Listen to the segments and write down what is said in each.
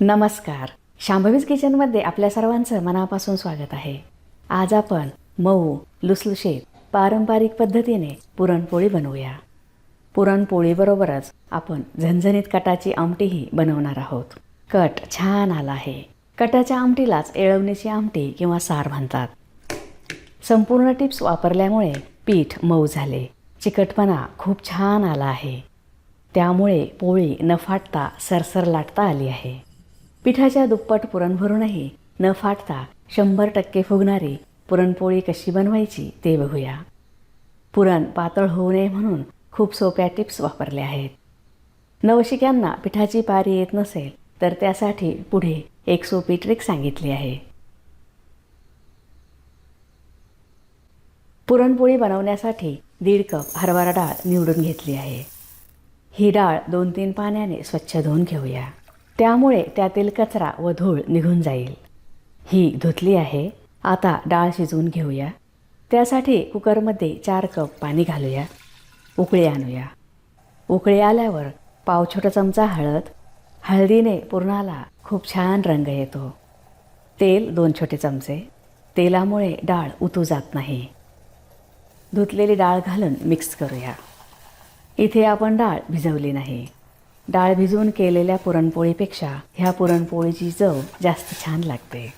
नमस्कार. शांभवीज किचनमध्ये आपल्या सर्वांचं मनापासून स्वागत आहे. आज आपण मऊ लुसलुशीत पारंपरिक पद्धतीने पुरणपोळी बनवूया. पुरणपोळीबरोबरच आपण झणझणीत कटाची आमटीही बनवणार आहोत. कट छान आला आहे. कटाच्या आमटीलाच एळवणीची आमटी किंवा सार म्हणतात. संपूर्ण टिप्स वापरल्यामुळे पीठ मऊ झाले. चिकटपणा खूप छान आला आहे. त्यामुळे पोळी न फाटता सरसर लाटता आली आहे. पिठाच्या दुप्पट पुरण भरूनही न फाटता शंभर टक्के फुगणारी पुरणपोळी कशी बनवायची ते बघूया. पुरण पातळ होऊ नये म्हणून खूप सोप्या टिप्स वापरल्या आहेत. नवशिक्यांना पिठाची पारी येत नसेल तर त्यासाठी पुढे एक सोपी ट्रिक सांगितली आहे. पुरणपोळी बनवण्यासाठी दीड कप हरभरा डाळ निवडून घेतली आहे. ही डाळ दोन तीन पाण्याने स्वच्छ धुवून घेऊया. त्यामुळे त्यातील कचरा व धूळ निघून जाईल. ही धुतली आहे. आता डाळ शिजवून घेऊया. त्यासाठी कुकरमध्ये चार कप पाणी घालूया. उकळी आणूया. उकळी आल्यावर पाव छोटा चमचा हळद. हळदीने पुरणाला खूप छान रंग येतो. तेल दोन छोटे चमचे. तेलामुळे डाळ उतू जात नाही. धुतलेली डाळ घालून मिक्स करूया. इथे आपण डाळ भिजवली नाही. डाळ भिजवून केलेल्या पुरणपोळीपेक्षा ह्या पुरणपोळीची चव जास्त छान लागते.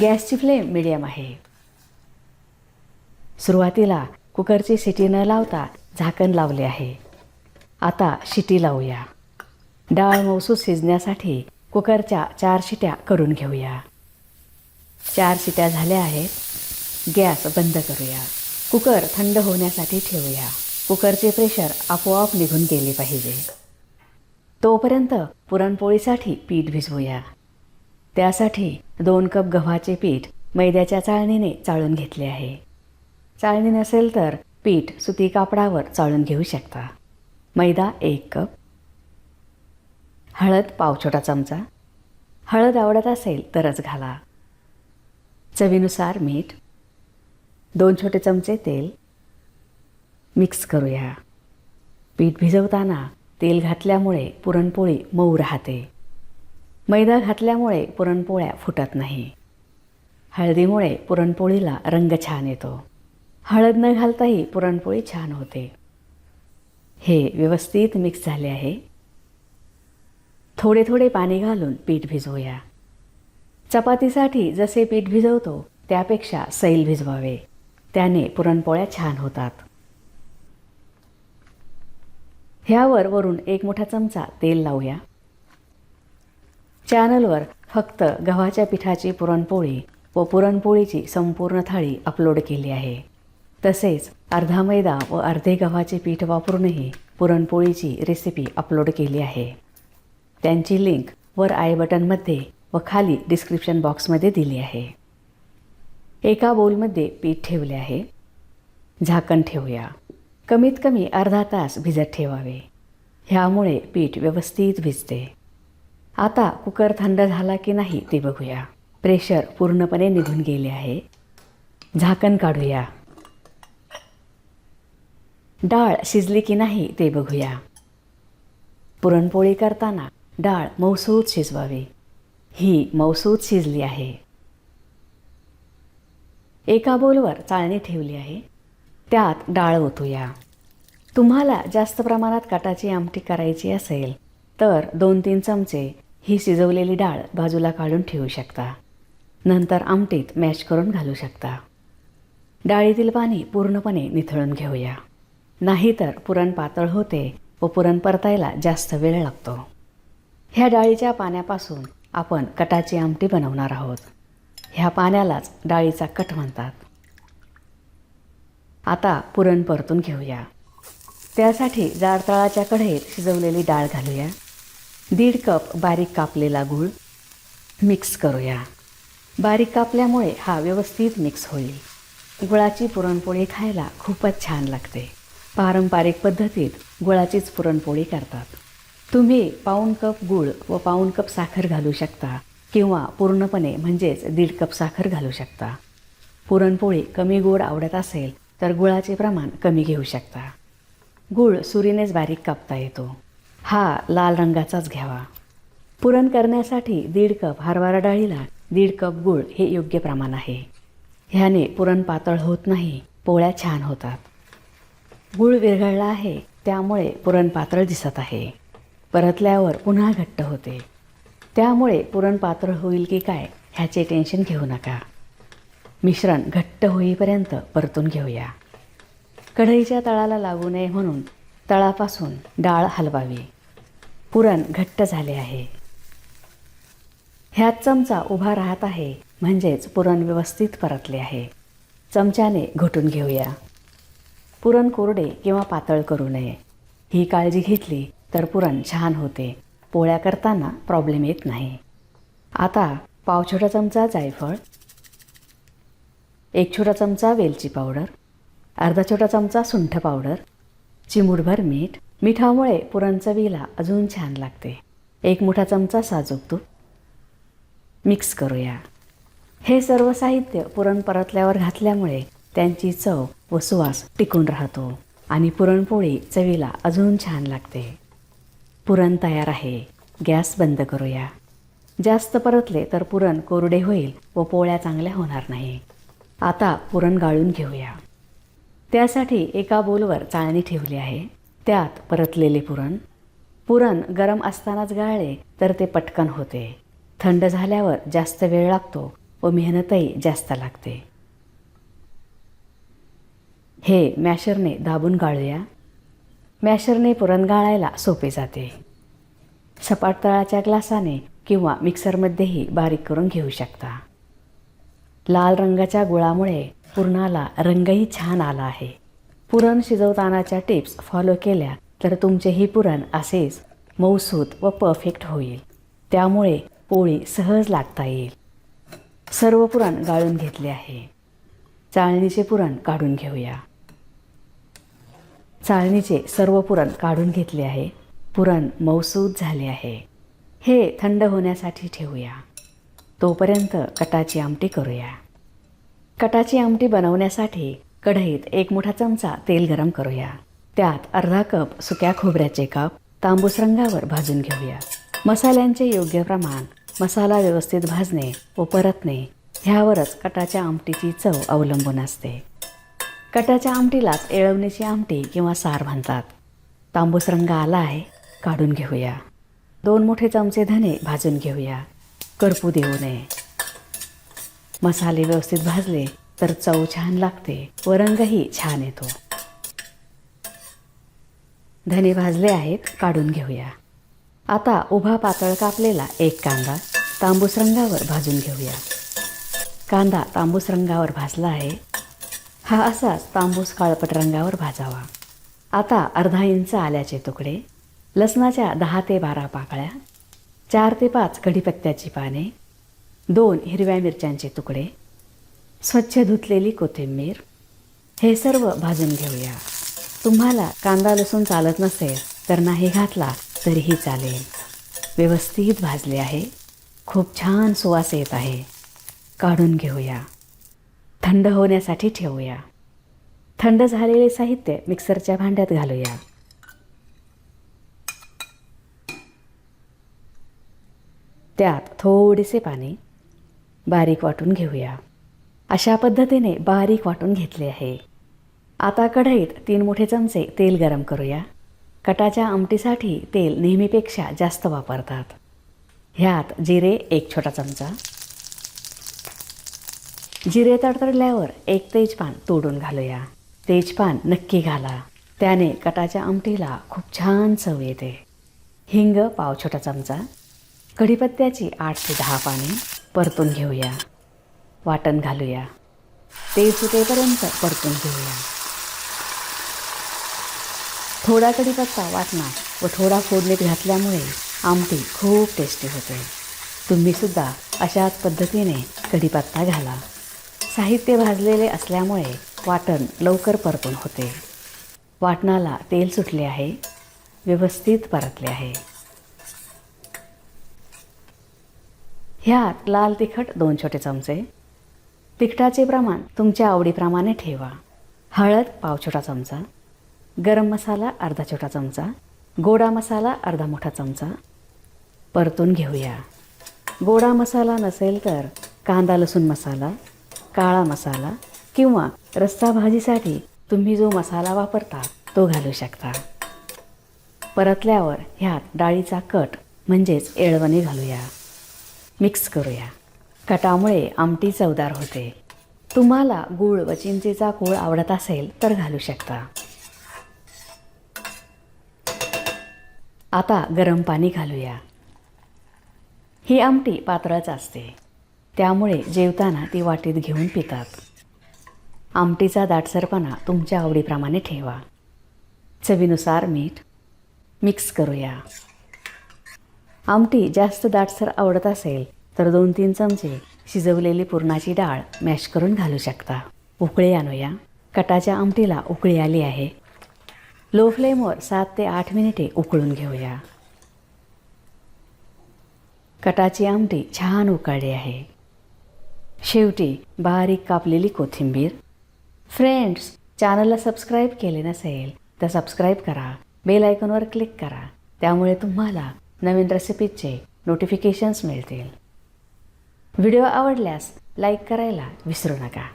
गॅसची फ्लेम मिडियम आहे. सुरुवातीला कुकरची शिटी न लावता झाकण लावले आहे. आता शिटी लावूया. डाळ मौसूद शिजण्यासाठी कुकरच्या चार शिट्या करून घेऊया. चार शिट्या झाल्या आहेत. गॅस बंद करूया. कुकर थंड होण्यासाठी ठेवूया. कुकरचे प्रेशर आपोआप निघून गेले पाहिजे. तोपर्यंत पुरणपोळीसाठी पीठ भिजवूया. त्यासाठी दोन कप गव्हाचे पीठ मैद्याच्या चाळणीने चाळून घेतले आहे. चाळणी नसेल तर पीठ सुती कापडावर चाळून घेऊ शकता. मैदा एक कप. हळद पाव छोटा चमचा. हळद आवडत असेल तरच घाला. चवीनुसार मीठ. दोन छोटे चमचे तेल. मिक्स करूया. पीठ भिजवताना तेल घातल्यामुळे पुरणपोळी मऊ राहते. मैदा घातल्यामुळे पुरणपोळ्या फुटत नाही. हळदीमुळे पुरणपोळीला रंग छान येतो. हळद न घालताही पुरणपोळी छान होते. हे व्यवस्थित मिक्स झाले आहे. थोडे थोडे पाणी घालून पीठ भिजवूया. चपातीसाठी जसे पीठ भिजवतो त्यापेक्षा सैल भिजवावे. त्याने पुरणपोळ्या छान होतात. ह्यावर वरून एक मोठा चमचा तेल लावूया. चॅनलवर फक्त गव्हाच्या पिठाची पुरणपोळी व पुरणपोळीची संपूर्ण थाळी अपलोड केली आहे. तसेच अर्धा मैदा व अर्धे गव्हाचे पीठ वापरूनही पुरणपोळीची रेसिपी अपलोड केली आहे. त्यांची लिंक वर आय बटनमध्ये व खाली डिस्क्रिप्शन बॉक्समध्ये दिली आहे. एका बोलमध्ये पीठ ठेवले आहे. झाकण ठेवूया. कमीत कमी अर्धा तास भिजत ठेवावे. ह्यामुळे पीठ व्यवस्थित भिजते. आता कुकर थंड झाला की नाही ते बघूया. प्रेशर पूर्णपणे निघून गेले आहे. झाकण काढूया. डाळ शिजली की नाही ते बघूया. पुरणपोळी करताना डाळ मौसूद शिजवावी. ही मौसूद शिजली आहे. एका बोलवर चाळणी ठेवली आहे. त्यात डाळ ओतूया. तुम्हाला जास्त प्रमाणात काटाची आमटी करायची असेल तर दोन तीन चमचे ही शिजवलेली डाळ बाजूला काढून ठेवू शकता. नंतर आमटीत मॅश करून घालू शकता. डाळीतील पाणी पूर्णपणे निथळून घेऊया. नाहीतर पुरण पातळ होते व पुरण परतायला जास्त वेळ लागतो. ह्या डाळीच्या पाण्यापासून आपण कटाची आमटी बनवणार आहोत. ह्या पाण्यालाच डाळीचा कट म्हणतात. आता पुरण परतून घेऊया. त्यासाठी जाड तळाच्या कढईत शिजवलेली डाळ घालूया. दीड कप बारीक कापलेला गूळ मिक्स करूया. बारीक कापल्यामुळे हा व्यवस्थित मिक्स होईल. गुळाची पुरणपोळी खायला खूपच छान लागते. पारंपरिक पद्धतीत गुळाचीच पुरणपोळी करतात. तुम्ही पाऊण कप गूळ व पाऊण कप साखर घालू शकता किंवा पूर्णपणे म्हणजेच दीड कप साखर घालू शकता. पुरणपोळी कमी गोड आवडत असेल तर गुळाचे प्रमाण कमी घेऊ शकता. गूळ सुरीनेच बारीक कापता येतो. हा लाल रंगाचाच घ्यावा. पुरण करण्यासाठी दीड कप हरभरा डाळीला दीड कप गूळ हे योग्य प्रमाण आहे. ह्याने पुरण पातळ होत नाही पोळ्या छान होतात. गूळ विरघळला आहे त्यामुळे पुरण पातळ दिसत आहे. परतल्यावर पुन्हा घट्ट होते. त्यामुळे पुरण पातळ होईल की काय ह्याचे टेन्शन घेऊ नका. मिश्रण घट्ट होईपर्यंत परतून घेऊया. कढईच्या तळाला लागू नये म्हणून तळापासून डाळ हलवावी. पुरण घट्ट झाले आहे. ह्यात चमचा उभा राहत आहे म्हणजेच पुरण व्यवस्थित परतले आहे. चमच्याने घोटून घेऊया. पुरण कोरडे किंवा पातळ करू नये. ही काळजी घेतली तर पुरण छान होते. पोळ्या करताना प्रॉब्लेम येत नाही. आता पाव छोटा चमचा जायफळ एक छोटा चमचा वेलची पावडर अर्धा छोटा चमचा सुंठ पावडर चिमूटभर मीठ. मिठामुळे पुरण चवीला अजून छान लागते. एक मोठा चमचा साजूक तूप. मिक्स करूया. हे सर्व साहित्य पुरण परतल्यावर घातल्यामुळे त्यांची चव व सुवास टिकून राहतो आणि पुरणपोळी चवीला अजून छान लागते. पुरण तयार आहे. गॅस बंद करूया. जास्त परतले तर पुरण कोरडे होईल व पोळ्या चांगल्या होणार नाही. आता पुरण गाळून घेऊया. त्यासाठी एका बोलवर चाळणी ठेवली आहे. त्यात परतलेले पुरण. पुरण गरम असतानाच गाळले तर ते पटकन होते. थंड झाल्यावर जास्त वेळ लागतो व मेहनतही जास्त लागते. हे मॅशरने दाबून गाळूया. मॅशरने पुरण गाळायला सोपे जाते. सपाट तळाच्या ग्लासाने किंवा मिक्सरमध्येही बारीक करून घेऊ शकता. लाल रंगाच्या गुळामुळे पुरणाला रंगही छान आला आहे. पुरण शिजवतानाच्या टिप्स फॉलो केल्या तर तुमचेही पुरण असेच मौसूत व परफेक्ट होईल. त्यामुळे पोळी सहज लागता येईल. सर्व पुरण गाळून घेतले आहे. चाळणीचे पुरण काढून घेऊया. चाळणीचे सर्व पुरण काढून घेतले आहे. पुरण मऊसूत झाले आहे. हे थंड होण्यासाठी ठेवूया. तोपर्यंत कटाची आमटी करूया. कटाची आमटी बनवण्यासाठी कढईत एक मोठा चमचा तेल गरम करूया. त्यात अर्धा कप सुक्या खोबऱ्याचे काप तांबूस रंगावर भाजून घेऊया. मसाल्यांचे योग्य प्रमाण मसाला व्यवस्थित भाजणे व परतणे ह्यावरच कटाच्या आमटीची चव अवलंबून असते. कटाच्या आमटीलाच एळवणीची आमटी किंवा सार म्हणतात. तांबूस रंग आला आहे काढून घेऊया. दोन मोठे चमचे धने भाजून घेऊया. करपू देऊ नये. मसाले व्यवस्थित भाजले तर चव छान लागते. व रंगही छान येतो. धने भाजले आहेत काढून घेऊया. आता उभा पातळ कापलेला एक कांदा तांबूस रंगावर भाजून घेऊया. कांदा तांबूस रंगावर भाजला आहे. हा असाच तांबूस काळपट रंगावर भाजावा. आता अर्धा इंच आल्याचे तुकडे लसणाच्या दहा ते बारा पाकळ्या चार ते पाच कढीपत्त्याची पाने दोन हिरव्या मिरच्यांचे तुकडे स्वच्छ धुतलेली कोथिंबीर हे सर्व भाजून घेऊया. तुम्हाला कांदा लसूण चालत नसेल तर नाही घातला तरीही चालेल. व्यवस्थित भाजले आहे. खूप छान सुवास येत आहे. काढून घेऊया. थंड होण्यासाठी ठेवूया. थंड झालेले साहित्य मिक्सरच्या भांड्यात घालूया. त्यात थोडेसे पाणी बारीक वाटून घेऊया. अशा पद्धतीने बारीक वाटून घेतले आहे. आता कढईत तीन मोठे चमचे तेल गरम करूया. कटाच्या आमटीसाठी तेल नेहमीपेक्षा जास्त वापरतात. ह्यात जिरे एक छोटा चमचा. जिरे तडतडल्यावर एक तेजपान तोडून घालूया. तेजपान नक्की घाला. त्याने कटाच्या आमटीला खूप छान चव येते. हिंग पाव छोटा चमचा. कढीपत्त्याची आठ ते दहा पाने परतून घेऊया. वाटण घालूया. तेल सुटेपर्यंत परतून घेऊया. थोडा कढीपत्ता वाटणार व थोडा फोडणीत घातल्यामुळे आमटी खूप टेस्टी होते. तुम्हीसुद्धा अशाच पद्धतीने कढीपत्ता घाला. साहित्य भाजलेले असल्यामुळे वाटण लवकर परतून होते. वाटणाला तेल सुटले आहे. व्यवस्थित परतले आहे. ह्यात लाल तिखट दोन छोटे चमचे. तिखटाचे प्रमाण तुमच्या आवडीप्रमाणे ठेवा. हळद पाव छोटा चमचा. गरम मसाला अर्धा छोटा चमचा. गोडा मसाला अर्धा मोठा चमचा. परतून घेऊया. गोडा मसाला नसेल तर कांदा लसूण मसाला काळा मसाला किंवा रस्सा भाजीसाठी तुम्ही जो मसाला वापरता तो घालू शकता. परतल्यावर ह्यात डाळीचा कट म्हणजेच एळवणी घालूया. मिक्स करूया. कटामुळे आमटी चवदार होते. तुम्हाला गूळ व चिंचेचा कोळ आवडत असेल तर घालू शकता. आता गरम पाणी घालूया. ही आमटी पातळच असते. त्यामुळे जेवताना ती वाटीत घेऊन पितात. आमटीचा दाटसरपणा तुमच्या आवडीप्रमाणे ठेवा. चवीनुसार मीठ मिक्स करूया. आमटी जास्त दाटसर आवडत असेल तर दोन तीन चमचे शिजवलेली पुरणाची डाळ मॅश करून घालू शकता. उकळी आणूया. कटाच्या आमटीला उकळी आली आहे. लो फ्लेमवर सात ते आठ मिनिटे उकळून घेऊया. कटाची आमटी छान उकळली आहे. शेवटी बारीक कापलेली कोथिंबीर. फ्रेंड्स चॅनलला सबस्क्राईब केले नसेल तर सबस्क्राईब करा. बेल आयकॉनवर क्लिक करा. त्यामुळे तुम्हाला नवीन रेसिपीजचे नोटिफिकेशन्स मिळतील. व्हिडिओ आवडल्यास लाईक करायला विसरू नका.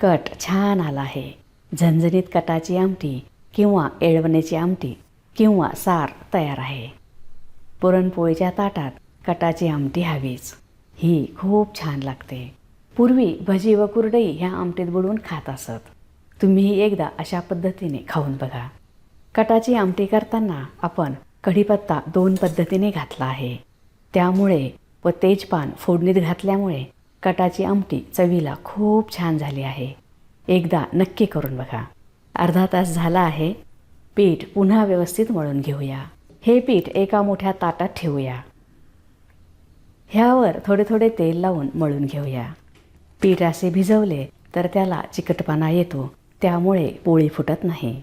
कट छान आला आहे. झणझणीत कटाची आमटी किंवा एळवण्याची आमटी किंवा सार तयार आहे. पुरणपोळीच्या ताटात कटाची आमटी हवीच. ही खूप छान लागते. पूर्वी भजी व कुरडई ह्या आमटीत बुडवून खात असत. तुम्हीही एकदा अशा पद्धतीने खाऊन बघा. कटाची आमटी करताना आपण कढीपत्ता दोन पद्धतीने घातला आहे. त्यामुळे व तेजपान फोडणीत घातल्यामुळे कटाची आमटी चवीला खूप छान झाली आहे. एकदा नक्की करून बघा. अर्धा तास झाला आहे. पीठ पुन्हा व्यवस्थित मळून घेऊया. हे पीठ एका मोठ्या ताटात ठेवूया. ह्यावर थोडे थोडे तेल लावून मळून घेऊया. पीठ असे भिजवले तर त्याला चिकटपणा येतो. त्यामुळे पोळी फुटत नाही.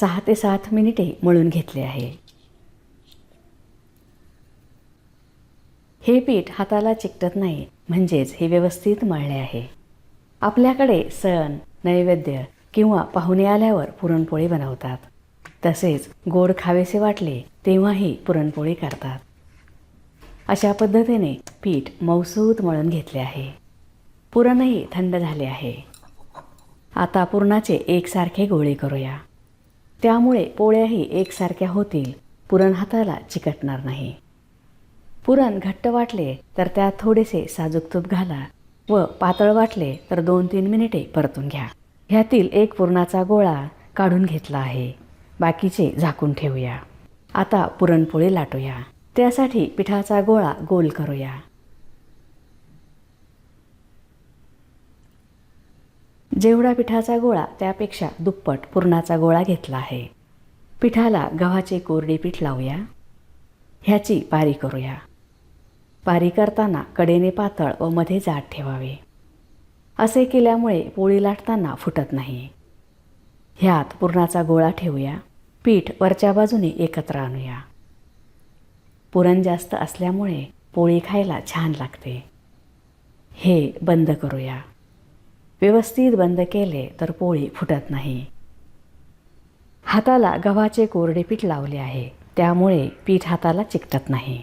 सहा ते सात मिनिटे मळून घेतले आहे. हे पीठ हाताला चिकटत नाही म्हणजेच हे व्यवस्थित मळले आहे. आपल्याकडे सण नैवेद्य किंवा पाहुणे आल्यावर पुरणपोळी बनवतात. तसेच गोड खावेसे वाटले तेव्हाही पुरणपोळी करतात. अशा पद्धतीने पीठ मौसूत मळून घेतले आहे. पुरणही थंड झाले आहे. आता पुरणाचे एकसारखे गोळे करूया. त्यामुळे पोळ्याही एकसारख्या होतील. पुरण हाताला चिकटणार नाही. पुरण घट्ट वाटले तर त्यात थोडेसे साजूक तूप घाला व पातळ वाटले तर दोन तीन मिनिटे परतून घ्या. ह्यातील एक पुरणाचा गोळा काढून घेतला आहे. बाकीचे झाकून ठेवूया. आता पुरणपोळी लाटूया. त्यासाठी पिठाचा गोळा गोल करूया. जेवढा पिठाचा गोळा त्यापेक्षा दुप्पट पुरणाचा गोळा घेतला आहे. पिठाला गव्हाचे कोरडे पीठ लावूया. ह्याची पारी करूया. पारी करताना कडेने पातळ व मध्ये जाड ठेवावे. असे केल्यामुळे पोळी लाटताना फुटत नाही. ह्यात पुरणाचा गोळा ठेवूया. पीठ वरच्या बाजूने एकत्र आणूया. पुरण जास्त असल्यामुळे पोळी खायला छान लागते. हे बंद करूया. व्यवस्थित बंद केले तर पोळी फुटत नाही. हाताला गव्हाचे कोरडे पीठ लावले आहे. त्यामुळे पीठ हाताला चिकटत नाही.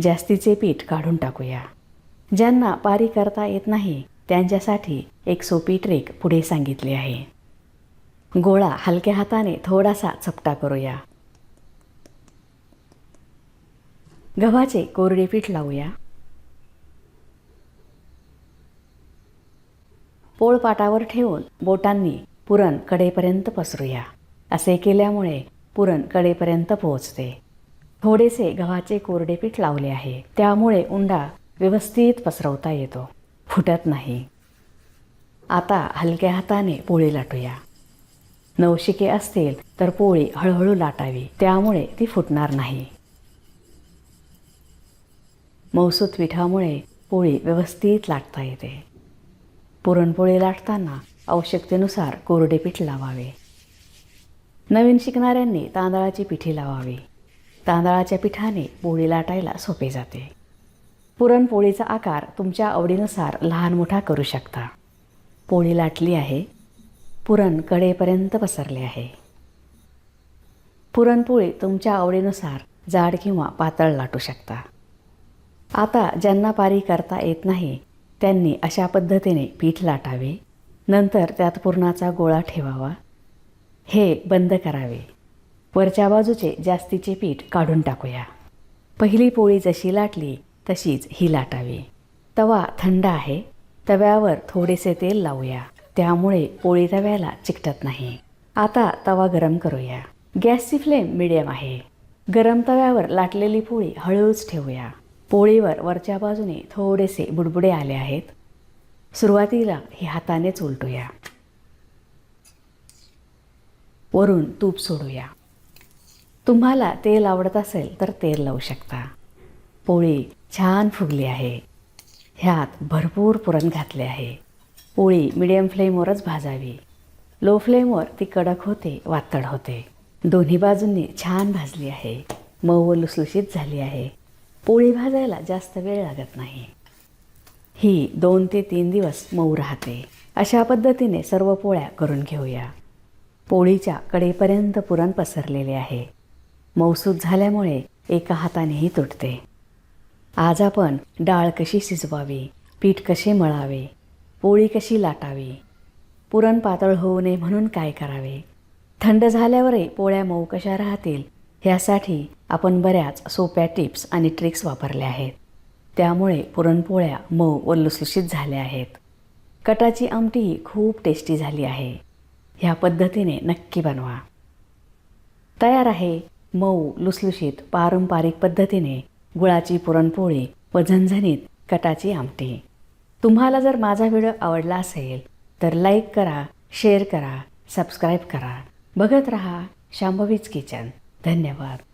जास्तीचे पीठ काढून टाकूया. ज्यांना पारी करता येत नाही त्यांच्यासाठी एक सोपी ट्रेक पुढे सांगितली आहे. गोळा हलक्या हाताने थोडासा चपटा करूया. गव्हाचे कोरडे पीठ लावूया. पोळपाटावर ठेवून बोटांनी पुरण कडेपर्यंत पसरूया. असे केल्यामुळे पुरण कडेपर्यंत पोहोचते. थोडेसे गव्हाचे कोरडे पीठ लावले आहे. त्यामुळे उंडा व्यवस्थित पसरवता येतो. फुटत नाही. आता हलक्या हाताने पोळी लाटूया. नवशिके असतील तर पोळी हळूहळू लाटावी. त्यामुळे ती फुटणार नाही. मौसूत पिठामुळे पोळी व्यवस्थित लाटता येते. पुरणपोळी लाटताना आवश्यकतेनुसार कोरडे पीठ लावावे. नवीन शिकणाऱ्यांनी तांदळाची पिठी लावावी. तांदळाच्या पिठाने पोळी लाटायला सोपे जाते. पुरणपोळीचा आकार तुमच्या आवडीनुसार लहान मोठा करू शकता. पोळी लाटली आहे. पुरण कडेपर्यंत पसरले आहे. पुरणपोळी तुमच्या आवडीनुसार जाड किंवा पातळ लाटू शकता. आता ज्यांना पारी करता येत नाही त्यांनी अशा पद्धतीने पीठ लाटावे. नंतर त्यात पुरणाचा गोळा ठेवावा. हे बंद करावे. वरच्या बाजूचे जास्तीचे पीठ काढून टाकूया. पहिली पोळी जशी लाटली तशीच ही लाटावी. तवा थंड आहे. तव्यावर थोडेसे तेल लावूया. त्यामुळे पोळी तव्याला चिकटत नाही. आता तवा गरम करूया. गॅसची फ्लेम मिडियम आहे. गरम तव्यावर लाटलेली पोळी हळूच ठेवूया. पोळीवर वरच्या बाजूने थोडेसे बुडबुडे आले आहेत. सुरुवातीला हे हातानेच उलटूया. वरून तूप सोडूया. तुम्हाला तेल आवडत असेल तर तेल लावू शकता. पोळी छान फुगली आहे. ह्यात भरपूर पुरण घातले आहे. पोळी मिडियम फ्लेमवरच भाजावी. लो फ्लेमवर ती कडक होते वातड होते. दोन्ही बाजूंनी छान भाजली आहे. मऊ व लुसलुशीत झाली आहे. पोळी भाजायला जास्त वेळ लागत नाही. ही दोन ते तीन दिवस मऊ राहते. अशा पद्धतीने सर्व पोळ्या करून घेऊया. पोळीच्या कडेपर्यंत पुरण पसरलेले आहे. मौसूद झाल्यामुळे एका हातानेही तुटते. आज आपण डाळ कशी शिजवावी पीठ कसे मळावे पोळी कशी लाटावी पुरण पातळ होऊ नये म्हणून काय करावे? थंड झाल्यावरही पोळ्या मऊ कशा राहतील ह्यासाठी आपण बऱ्याच सोप्या टिप्स आणि ट्रिक्स वापरल्या आहेत. त्यामुळे पुरणपोळ्या मऊ व लुसलुशीत झाल्या आहेत. कटाची आमटी खूप टेस्टी झाली आहे. ह्या पद्धतीने नक्की बनवा. तयार आहे मऊ लुसलुशीत पारंपरिक पद्धतीने गुळाची पुरणपोळी व झणझणीत कटाची आमटी. तुम्हाला जर माझा व्हिडिओ आवडला असेल तर लाईक करा शेअर करा सबस्क्राईब करा. बघत रहा शांभवीच किचन. धन्यवाद.